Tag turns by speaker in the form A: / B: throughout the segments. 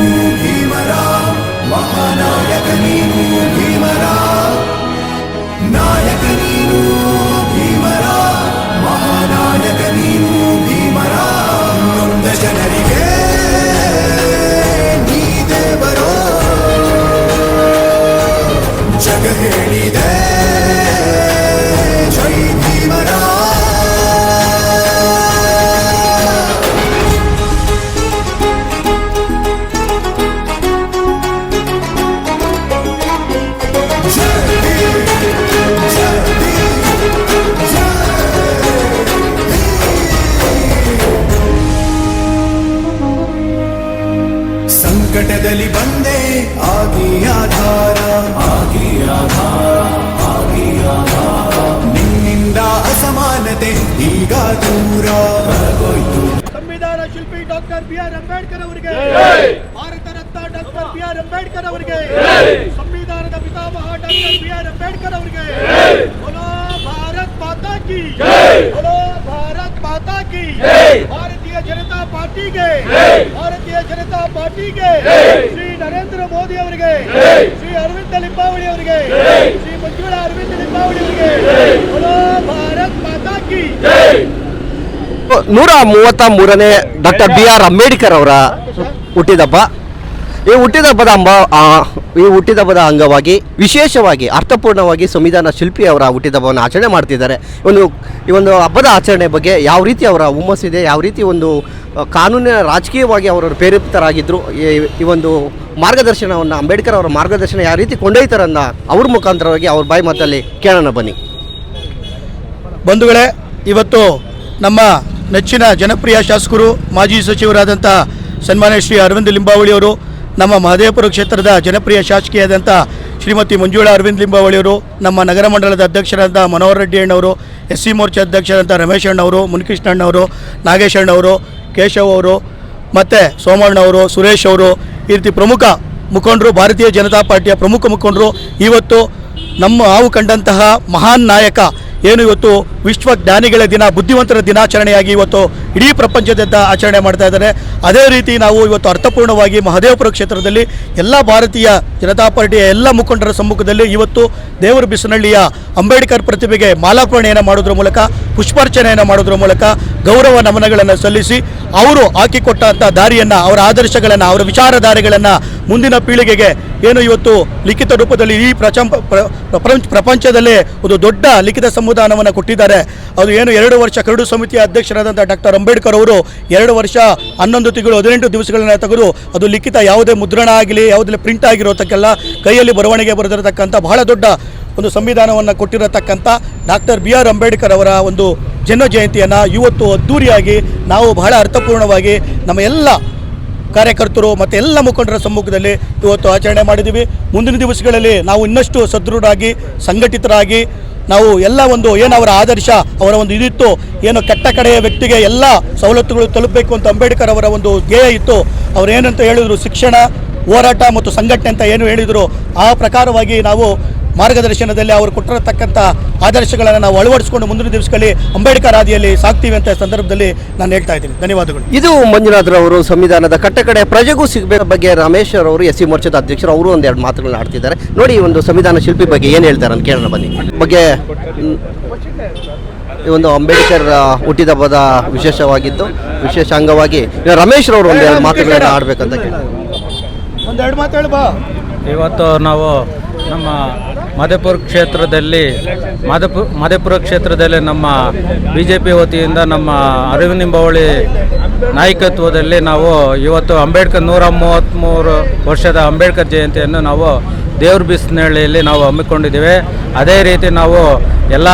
A: you ಅಸಮಾನತೆ ಈಗ ದೂರ ಹೊರಗೋಯ್ತು
B: ಸಂವಿಧಾನ ಶಿಲ್ಪಿ ಡಾಕ್ಟರ್ ಬಿ ಆರ್ ಅಂಬೇಡ್ಕರ್ ಅವರಿಗೆ Bharat Ratna doctor B R Ambedkar ಅವರಿಗೆ ಸಂವಿಧಾನದ ಪಿತಾಮಹ ಡಾಕ್ಟರ್ ಬಿ ಆರ್ ಅಂಬೇಡ್ಕರ್ ಅವರಿಗೆ बोलो ಭಾರತ್ ಮಾತಾ ಕಿ बोलो ಭಾರತ್ ಮಾತಾ ಕಿ ಭಾರತೀಯ ಜನತಾ ಪಾರ್ಟಿಗೆ ಭಾರತೀಯ ಜನತಾ ಪಾರ್ಟಿಗೆ ಶ್ರೀ ನರೇಂದ್ರ ಮೋದಿ ಅವರಿಗೆ ಶ್ರೀ ಅರವಿಂದ ಲಿಂಬಾವಳಿ ಅವರಿಗೆ ಶ್ರೀ ಮಂಜುಳಾ ಅರವಿಂದ ಲಿಂಬಾವಳಿ ಅವರಿಗೆ बोलो ಭಾರತ್ ಮಾತಾ ಕಿ
C: ನೂರ ಮೂವತ್ತ ಮೂರನೇ ಡಾಕ್ಟರ್ ಬಿ ಆರ್ ಅಂಬೇಡ್ಕರ್ ಅವರ ಹುಟ್ಟಿದಬ್ಬ. ಈ ಹುಟ್ಟಿದಬ್ಬದ ಅಂಬ ಈ ಹುಟ್ಟಿದಬ್ಬದ ಅಂಗವಾಗಿ, ವಿಶೇಷವಾಗಿ, ಅರ್ಥಪೂರ್ಣವಾಗಿ ಸಂವಿಧಾನ ಶಿಲ್ಪಿ ಅವರ ಹುಟ್ಟಿದಬ್ಬವನ್ನು ಆಚರಣೆ ಮಾಡ್ತಿದ್ದಾರೆ. ಒಂದು, ಈ ಒಂದು ಹಬ್ಬದ ಆಚರಣೆ ಬಗ್ಗೆ ಯಾವ ರೀತಿ ಅವರ ಹುಮ್ಮಸ್ಸಿದೆ ಯಾವ ರೀತಿ ಒಂದು ಕಾನೂನಿನ ರಾಜಕೀಯವಾಗಿ ಅವರು ಪ್ರೇರಿತರಾಗಿದ್ದರು ಈ ಒಂದು ಮಾರ್ಗದರ್ಶನವನ್ನು, ಅಂಬೇಡ್ಕರ್ ಅವರ ಮಾರ್ಗದರ್ಶನ ಯಾವ ರೀತಿ ಕೊಂಡೊಯ್ತಾರನ್ನ ಅವ್ರ ಮುಖಾಂತರವಾಗಿ ಅವ್ರ ಬಾಯಿ ಮಾತಲ್ಲಿ ಕೇಳೋಣ ಬನ್ನಿ.
B: ಬಂಧುಗಳೇ ಇವತ್ತು ನಮ್ಮ ನೆಚ್ಚಿನ ಜನಪ್ರಿಯ ಶಾಸಕರು, ಮಾಜಿ ಸಚಿವರಾದಂಥ ಸನ್ಮಾನ್ಯ ಶ್ರೀ ಅರವಿಂದ್ ಲಿಂಬಾವಳಿ ಅವರು, ನಮ್ಮ ಮಹದೇವಪುರ ಕ್ಷೇತ್ರದ ಜನಪ್ರಿಯ ಶಾಸಕಿಯಾದಂಥ ಶ್ರೀಮತಿ ಮಂಜುಳಾ ಅರವಿಂದ್ ಲಿಂಬಾವಳಿ ಅವರು, ನಮ್ಮ ನಗರ ಮಂಡಲದ ಅಧ್ಯಕ್ಷರಾದ ಮನೋಹರ್ ರೆಡ್ಡಿ ಅಣ್ಣವರು ಎಸ್ ಸಿ ಮೋರ್ಚಾ ಅಧ್ಯಕ್ಷರಾದಂಥ ರಮೇಶ್ ಅಣ್ಣವರು, ಮುನಿಕೃಷ್ಣ ಅಣ್ಣವರು, ನಾಗೇಶ್ ಅಣ್ಣವರು, ಕೇಶವ್ ಅವರು, ಮತ್ತು ಸೋಮಣ್ಣವರು ಸುರೇಶ್ ಅವರು, ಈ ರೀತಿ ಪ್ರಮುಖ ಮುಖಂಡರು, ಭಾರತೀಯ ಜನತಾ ಪಾರ್ಟಿಯ ಪ್ರಮುಖ ಮುಖಂಡರು, ಇವತ್ತು ನಮ್ಮ ಹಾವು ಕಂಡಂತಹ ಮಹಾನ್ ನಾಯಕ ಏನು ಇವತ್ತು ವಿಶ್ವ ಜ್ಞಾನಿಗಳ ದಿನ, ಬುದ್ಧಿವಂತರ ದಿನಾಚರಣೆಯಾಗಿ ಇವತ್ತು ಇಡೀ ಪ್ರಪಂಚದಾದ್ಯಂತ ಆಚರಣೆ ಮಾಡ್ತಾ ಇದ್ದಾರೆ. ಅದೇ ರೀತಿ ನಾವು ಇವತ್ತು ಅರ್ಥಪೂರ್ಣವಾಗಿ ಮಹದೇವಪುರ ಕ್ಷೇತ್ರದಲ್ಲಿ ಎಲ್ಲ ಭಾರತೀಯ ಜನತಾ ಪಾರ್ಟಿಯ ಎಲ್ಲ ಮುಖಂಡರ ಸಮ್ಮುಖದಲ್ಲಿ ಇವತ್ತು ದೇವರ ಬಿಸನಹಳ್ಳಿಯ ಅಂಬೇಡ್ಕರ್ ಪ್ರತಿಭೆಗೆ ಮಾಲಾರ್ಪಣೆಯನ್ನು ಮಾಡೋದ್ರ ಮೂಲಕ, ಪುಷ್ಪಾರ್ಚನೆಯನ್ನು ಮಾಡೋದ್ರ ಮೂಲಕ ಗೌರವ ನಮನಗಳನ್ನು ಸಲ್ಲಿಸಿ ಅವರು ಹಾಕಿಕೊಟ್ಟಂಥ ದಾರಿಯನ್ನು, ಅವರ ಆದರ್ಶಗಳನ್ನು, ಅವರ ವಿಚಾರಧಾರೆಗಳನ್ನು ಮುಂದಿನ ಪೀಳಿಗೆಗೆ ಏನು ಇವತ್ತು ಲಿಖಿತ ರೂಪದಲ್ಲಿ ಈ ಪ್ರಪಂಚ ಪ್ರಪಂಚದಲ್ಲೇ ಒಂದು ದೊಡ್ಡ ಲಿಖಿತ ಸಂವಿಧಾನವನ್ನು ಕೊಟ್ಟಿದ್ದಾರೆ. ಅದು ಏನು ಎರಡು ವರ್ಷ ಕರಡು ಸಮಿತಿಯ ಅಧ್ಯಕ್ಷರಾದಂಥ ಡಾಕ್ಟರ್ ಅಂಬೇಡ್ಕರ್ ಅವರು ಎರಡು ವರ್ಷ ಹನ್ನೊಂದು ತಿಂಗಳು ಹದಿನೆಂಟು ದಿವಸಗಳನ್ನ ತೆಗೆದು ಅದು ಲಿಖಿತ ಯಾವುದೇ ಮುದ್ರಣ ಆಗಲಿ ಯಾವುದೇ ಪ್ರಿಂಟ್ ಆಗಿರೋತಕ್ಕೆಲ್ಲ ಕೈಯಲ್ಲಿ ಬರವಣಿಗೆ ಬರೆದಿರತಕ್ಕಂಥ ಬಹಳ ದೊಡ್ಡ ಒಂದು ಸಂವಿಧಾನವನ್ನು ಕೊಟ್ಟಿರತಕ್ಕಂಥ ಡಾಕ್ಟರ್ ಬಿ ಆರ್ ಅಂಬೇಡ್ಕರ್ ಅವರ ಒಂದು ಜನ್ಮ ಜಯಂತಿಯನ್ನು ಇವತ್ತು ಅದ್ದೂರಿಯಾಗಿ ನಾವು ಬಹಳ ಅರ್ಥಪೂರ್ಣವಾಗಿ ನಮ್ಮ ಎಲ್ಲ ಕಾರ್ಯಕರ್ತರು ಮತ್ತು ಎಲ್ಲ ಮುಖಂಡರ ಸಮ್ಮುಖದಲ್ಲಿ ಇವತ್ತು ಆಚರಣೆ ಮಾಡಿದ್ದೀವಿ. ಮುಂದಿನ ದಿವಸಗಳಲ್ಲಿ ನಾವು ಇನ್ನಷ್ಟು ಸದೃಢರಾಗಿ, ಸಂಘಟಿತರಾಗಿ ನಾವು ಎಲ್ಲ ಒಂದು ಏನು ಅವರ ಆದರ್ಶ, ಅವರ ಒಂದು ಇದಿತ್ತು, ಏನು ಕೆಟ್ಟ ಕಡೆಯ ವ್ಯಕ್ತಿಗೆ ಎಲ್ಲ ಸವಲತ್ತುಗಳು ತಲುಪಬೇಕು ಅಂತ ಅಂಬೇಡ್ಕರ್ ಅವರ ಒಂದು ಧ್ಯೇಯ ಇತ್ತು. ಅವ್ರು ಏನಂತ ಹೇಳಿದ್ರು, ಶಿಕ್ಷಣ, ಹೋರಾಟ ಮತ್ತು ಸಂಘಟನೆ ಅಂತ ಏನು ಹೇಳಿದರು, ಆ ಪ್ರಕಾರವಾಗಿ ನಾವು ಮಾರ್ಗದರ್ಶನದಲ್ಲಿ ಅವರು ಕೊಟ್ಟಿರತಕ್ಕಂಥ ಆದರ್ಶಗಳನ್ನು ನಾವು ಅಳವಡಿಸಿಕೊಂಡು ಮುಂದಿನ ದಿವಸಗಳಲ್ಲಿ ಅಂಬೇಡ್ಕರ್ ಹಾದಿಯಲ್ಲಿ ಸಾಕ್ತೀವಿ ಅಂತ ಸಂದರ್ಭದಲ್ಲಿ ನಾನು ಹೇಳ್ತಾ ಇದ್ದೀನಿ. ಧನ್ಯವಾದಗಳು.
C: ಇದು ಮಂಜುನಾಥ್ರವರು ಸಂವಿಧಾನದ ಕಟ್ಟಕಡೆ ಪ್ರಜೆಗೂ ಸಿಗಬೇಕು ಬಗ್ಗೆ ರಮೇಶ್ ಅವರು ಎಸ್ ಸಿ ಮೋರ್ಚಾದ ಅಧ್ಯಕ್ಷರು ಅವರು ಒಂದೆರಡು ಮಾತುಗಳನ್ನ ಆಡ್ತಿದ್ದಾರೆ. ನೋಡಿ ಈ ಒಂದು ಸಂವಿಧಾನ ಶಿಲ್ಪಿ ಬಗ್ಗೆ ಏನು ಹೇಳ್ತಾರೆ ಅಂತ ಕೇಳೋಣ ಬನ್ನಿ. ಬಗ್ಗೆ ಈ ಒಂದು ಅಂಬೇಡ್ಕರ್ ಹುಟ್ಟಿದ ಹುಟ್ಟಿದಬ್ಬದ ವಿಶೇಷವಾಗಿದ್ದು ವಿಶೇಷ ಅಂಗವಾಗಿ ರಮೇಶ್ ರವರು ಒಂದೆರಡು ಮಾತುಗಳನ್ನ ಆಡ್ಬೇಕಂತ ಕೇಳಿ
B: ಒಂದೆರಡು ಮಾತು ಹೇಳ ಬಾ.
D: ಇವತ್ತು ನಾವು ನಮ್ಮ ಮಧುಪುರ ಕ್ಷೇತ್ರದಲ್ಲಿ, ಮಧುಪು, ಮಧುಪುರ ಕ್ಷೇತ್ರದಲ್ಲಿ ನಮ್ಮ ಬಿ ಜೆ ಪಿ ವತಿಯಿಂದ ನಮ್ಮ ಅರವಿಂದ ನಿಂಬವಳಿ ನಾಯಕತ್ವದಲ್ಲಿ ನಾವು ಇವತ್ತು ಅಂಬೇಡ್ಕರ್ ನೂರ ಮೂವತ್ತ್ಮೂರು ವರ್ಷದ ಅಂಬೇಡ್ಕರ್ ಜಯಂತಿಯನ್ನು ನಾವು ದೇವ್ರ ಬಿಸ್ನಹಳ್ಳಿಯಲ್ಲಿ ನಾವು ಹಮ್ಮಿಕೊಂಡಿದ್ದೇವೆ. ಅದೇ ರೀತಿ ನಾವು ಎಲ್ಲ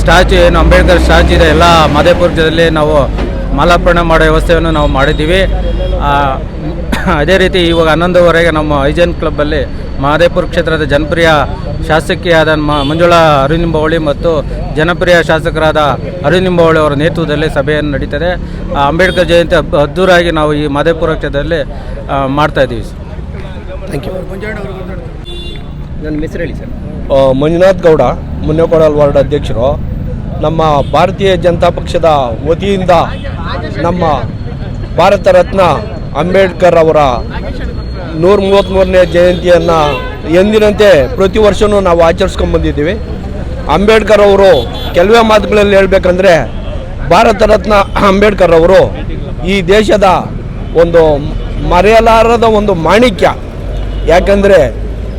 D: ಸ್ಟ್ಯಾಚು ಏನು ಅಂಬೇಡ್ಕರ್ ಸ್ಟ್ಯಾಚು ಇದೆ, ಎಲ್ಲ ಮಧೇಪುರದಲ್ಲಿ ನಾವು ಮಾಲಾರ್ಪಣೆ ಮಾಡೋ ವ್ಯವಸ್ಥೆಯನ್ನು ನಾವು ಮಾಡಿದ್ದೀವಿ. ಅದೇ ರೀತಿ ಇವಾಗ ಹನ್ನೊಂದುವರೆಗೆ ನಮ್ಮ ಐಜನ್ ಕ್ಲಬ್ಬಲ್ಲಿ ಮಹದೇಪುರ ಕ್ಷೇತ್ರದ ಜನಪ್ರಿಯ ಶಾಸಕಿಯಾದ ಮಂಜುಳಾ ಅರುನಿಂಬಾವಳಿ ಮತ್ತು ಜನಪ್ರಿಯ ಶಾಸಕರಾದ ಅರುನಿಂಬಾವಳಿ ಅವರ ನೇತೃತ್ವದಲ್ಲಿ ಸಭೆಯನ್ನು ನಡೀತದೆ. ಆ, ಅಂಬೇಡ್ಕರ್ ಜಯಂತಿ ಹಬ್ಬ ಅದ್ದೂರಾಗಿ ನಾವು ಈ ಮಾದೇಪುರ ಕ್ಷೇತ್ರದಲ್ಲಿ ಮಾಡ್ತಾ ಇದ್ದೀವಿ ಸರ್.
C: ಥ್ಯಾಂಕ್ ಯು ನನ್ನ ಹೆಸರು ಹೇಳಿ ಸರ್.
E: ಮಂಜುನಾಥ್ ಗೌಡ ಮುನ್ನೇಕೋಡಲ್ ವಾರ್ಡ್ ಅಧ್ಯಕ್ಷರು. ನಮ್ಮ ಭಾರತೀಯ ಜನತಾ ಪಕ್ಷದ ವತಿಯಿಂದ ನಮ್ಮ ಭಾರತ ರತ್ನ ಅಂಬೇಡ್ಕರ್ ಅವರ ನೂರ ಮೂವತ್ತ್ಮೂರನೇ ಜಯಂತಿಯನ್ನು ಎಂದಿನಂತೆ ಪ್ರತಿ ವರ್ಷವೂ ನಾವು ಆಚರಿಸ್ಕೊಂಡು ಬಂದಿದ್ದೀವಿ. ಅಂಬೇಡ್ಕರ್ ಅವರು ಕೆಲವೇ ಮಾತುಗಳಲ್ಲಿ ಹೇಳಬೇಕಂದ್ರೆ ಭಾರತ ರತ್ನ ಅಂಬೇಡ್ಕರ್ ಅವರು ಈ ದೇಶದ ಒಂದು ಮರೆಯಲಾರದ ಒಂದು ಮಾಣಿಕ್ಯ. ಯಾಕಂದರೆ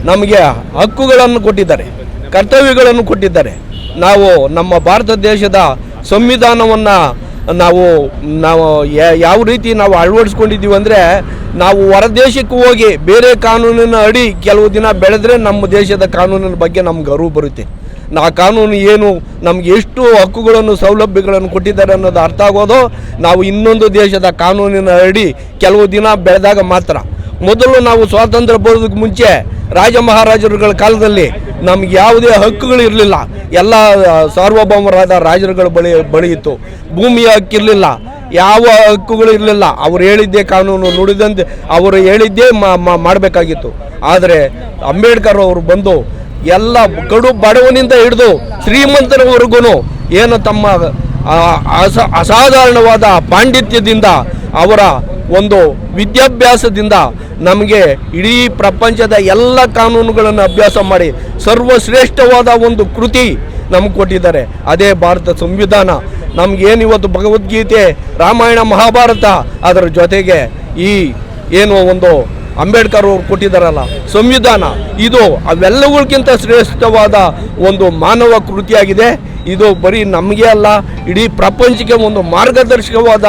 E: ನಮಗೆ ಹಕ್ಕುಗಳನ್ನು ಕೊಟ್ಟಿದ್ದಾರೆ, ಕರ್ತವ್ಯಗಳನ್ನು ಕೊಟ್ಟಿದ್ದಾರೆ. ನಾವು ನಮ್ಮ ಭಾರತ ದೇಶದ ಸಂವಿಧಾನವನ್ನು ನಾವು ನಾವು ಯಾವ ರೀತಿ ನಾವು ಅಳವಡಿಸ್ಕೊಂಡಿದ್ದೀವಿ ಅಂದರೆ ನಾವು ಹೊರದೇಶಕ್ಕೆ ಹೋಗಿ ಬೇರೆ ಕಾನೂನಿನ ಅಡಿ ಕೆಲವು ದಿನ ಬೆಳೆದ್ರೆ ನಮ್ಮ ದೇಶದ ಕಾನೂನಿನ ಬಗ್ಗೆ ನಮ್ಗೆ ಅರಿವು ಬರುತ್ತೆ. ಆ ಕಾನೂನು ಏನು, ನಮ್ಗೆ ಎಷ್ಟು ಹಕ್ಕುಗಳನ್ನು, ಸೌಲಭ್ಯಗಳನ್ನು ಕೊಟ್ಟಿದ್ದಾರೆ ಅನ್ನೋದು ಅರ್ಥ ಆಗೋದು ನಾವು ಇನ್ನೊಂದು ದೇಶದ ಕಾನೂನಿನ ಅಡಿ ಕೆಲವು ದಿನ ಬೆಳೆದಾಗ ಮಾತ್ರ. ಮೊದಲು ನಾವು ಸ್ವಾತಂತ್ರ್ಯ ಬರೋದಕ್ಕೆ ಮುಂಚೆ ರಾಜ ಮಹಾರಾಜರುಗಳ ಕಾಲದಲ್ಲಿ ನಮ್ಗೆ ಯಾವುದೇ ಹಕ್ಕುಗಳು ಇರಲಿಲ್ಲ. ಎಲ್ಲ ಸಾರ್ವಭೌಮರಾದ ರಾಜರುಗಳ ಬಳಿ ಬಳಿ ಇತ್ತು. ಭೂಮಿಯ ಹಕ್ಕಿರಲಿಲ್ಲ. ಯಾವ ಹಕ್ಕುಗಳು ಇರಲಿಲ್ಲ. ಅವ್ರು ಹೇಳಿದ್ದೇ ಕಾನೂನು ನುಡಿದಂತೆ ಅವರು ಹೇಳಿದ್ದೇ ಮಾಡಬೇಕಾಗಿತ್ತು. ಆದರೆ ಅಂಬೇಡ್ಕರ್ ಅವರು ಬಂದು ಎಲ್ಲ ಕಡು ಬಡವನಿಂದ ಹಿಡಿದು ಶ್ರೀಮಂತರವರೆಗೂ ಏನು ತಮ್ಮ ಅಸ, ಅಸಾಧಾರಣವಾದ ಪಾಂಡಿತ್ಯದಿಂದ ಅವರ ಒಂದು ವಿದ್ಯಾಭ್ಯಾಸದಿಂದ ನಮಗೆ ಇಡೀ ಪ್ರಪಂಚದ ಎಲ್ಲ ಕಾನೂನುಗಳನ್ನು ಅಭ್ಯಾಸ ಮಾಡಿ ಸರ್ವಶ್ರೇಷ್ಠವಾದ ಒಂದು ಕೃತಿ ನಮಗೆ ಕೊಟ್ಟಿದ್ದಾರೆ. ಅದೇ ಭಾರತ ಸಂವಿಧಾನ. ನಮಗೇನು ಇವತ್ತು ಭಗವದ್ಗೀತೆ, ರಾಮಾಯಣ, ಮಹಾಭಾರತ ಅದರ ಜೊತೆಗೆ ಈ ಏನು ಒಂದು ಅಂಬೇಡ್ಕರ್ ಅವರು ಕೊಟ್ಟಿದ್ದಾರಲ್ಲ, ಸಂವಿಧಾನ. ಇದು ಅವೆಲ್ಲವುಗಳಿಗಿಂತ ಶ್ರೇಷ್ಠವಾದ ಒಂದು ಮಾನವ ಕೃತಿಯಾಗಿದೆ. ಇದು ಬರೀ ನಮಗೆ ಅಲ್ಲ ಇಡೀ ಪ್ರಪಂಚಕ್ಕೆ ಒಂದು ಮಾರ್ಗದರ್ಶಕವಾದ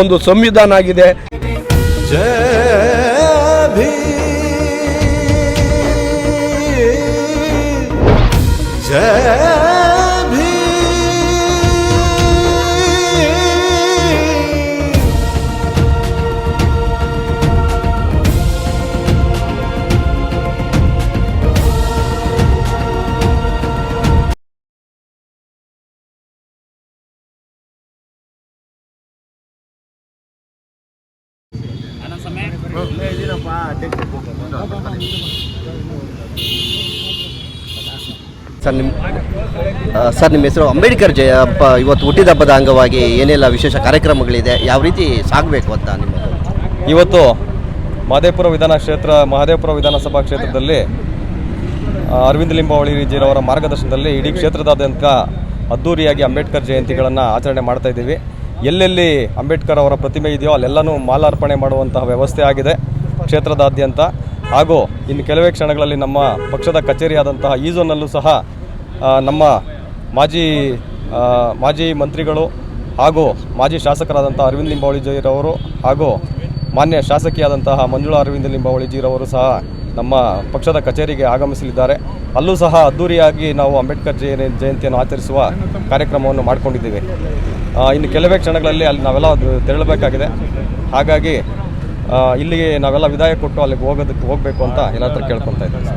E: ಒಂದು ಸಂವಿಧಾನ ಆಗಿದೆ.
A: जय
C: ಸರ್ ನಿಮ್ಮ ಸರ್, ನಿಮ್ಮ ಹೆಸರು ಅಂಬೇಡ್ಕರ್ ಜಯ ಹಬ್ಬ ಇವತ್ತು ಹುಟ್ಟಿದಬ್ಬದ ಅಂಗವಾಗಿ ಏನೆಲ್ಲ ವಿಶೇಷ ಕಾರ್ಯಕ್ರಮಗಳಿದೆ? ಯಾವ ರೀತಿ ಸಾಗಬೇಕು ಅಂತ ನಿಮ್ಮ
F: ಇವತ್ತು ಮಹದೇಪುರ ವಿಧಾನ ಕ್ಷೇತ್ರ ಮಹದೇಪುರ ವಿಧಾನಸಭಾ ಕ್ಷೇತ್ರದಲ್ಲಿ ಅರವಿಂದ ಲಿಂಬಾವಳಿಜಿರವರ ಮಾರ್ಗದರ್ಶನದಲ್ಲಿ ಇಡೀ ಕ್ಷೇತ್ರದಾದ್ಯಂತ ಅದ್ದೂರಿಯಾಗಿ ಅಂಬೇಡ್ಕರ್ ಜಯಂತಿಗಳನ್ನು ಆಚರಣೆ ಮಾಡ್ತಾ ಇದ್ದೀವಿ. ಎಲ್ಲೆಲ್ಲಿ ಅಂಬೇಡ್ಕರ್ ಅವರ ಪ್ರತಿಮೆ ಇದೆಯೋ ಅಲ್ಲೆಲ್ಲನೂ ಮಾಲಾರ್ಪಣೆ ಮಾಡುವಂತಹ ವ್ಯವಸ್ಥೆ ಆಗಿದೆ ಕ್ಷೇತ್ರದಾದ್ಯಂತ. ಹಾಗೂ ಇನ್ನು ಕೆಲವೇ ಕ್ಷಣಗಳಲ್ಲಿ ನಮ್ಮ ಪಕ್ಷದ ಕಚೇರಿಯಾದಂತಹ ಈ ಸಹ ನಮ್ಮ ಮಾಜಿ ಮಾಜಿ ಮಂತ್ರಿಗಳು ಹಾಗೂ ಮಾಜಿ ಶಾಸಕರಾದಂಥ ಅರವಿಂದ್ ಲಿಂಬಾವಳಿಜಿರವರು ಹಾಗೂ ಮಾನ್ಯ ಶಾಸಕಿಯಾದಂತಹ ಮಂಜುಳಾ ಅರವಿಂದ ಲಿಂಬಾವಳಿಜಿರವರು ಸಹ ನಮ್ಮ ಪಕ್ಷದ ಕಚೇರಿಗೆ ಆಗಮಿಸಲಿದ್ದಾರೆ. ಅಲ್ಲೂ ಸಹ ಅದ್ದೂರಿಯಾಗಿ ನಾವು ಅಂಬೇಡ್ಕರ್ ಜಯ ಜಯಂತಿಯನ್ನು ಆಚರಿಸುವ ಕಾರ್ಯಕ್ರಮವನ್ನು ಮಾಡಿಕೊಂಡಿದ್ದೀವಿ. ಇನ್ನು ಕೆಲವೇ ಕ್ಷಣಗಳಲ್ಲಿ ಅಲ್ಲಿ ನಾವೆಲ್ಲ ತೆರಳಬೇಕಾಗಿದೆ. ಹಾಗಾಗಿ ಇಲ್ಲಿಗೆ ನಾವೆಲ್ಲ ವಿದಾಯ ಕೊಟ್ಟು ಅಲ್ಲಿಗೆ ಹೋಗೋದಕ್ಕೆ ಹೋಗಬೇಕು ಅಂತ ಎಲ್ಲ ಹತ್ರ ಕೇಳ್ಕೊತಾ ಇದ್ದೀವಿ.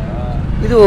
C: ಇದು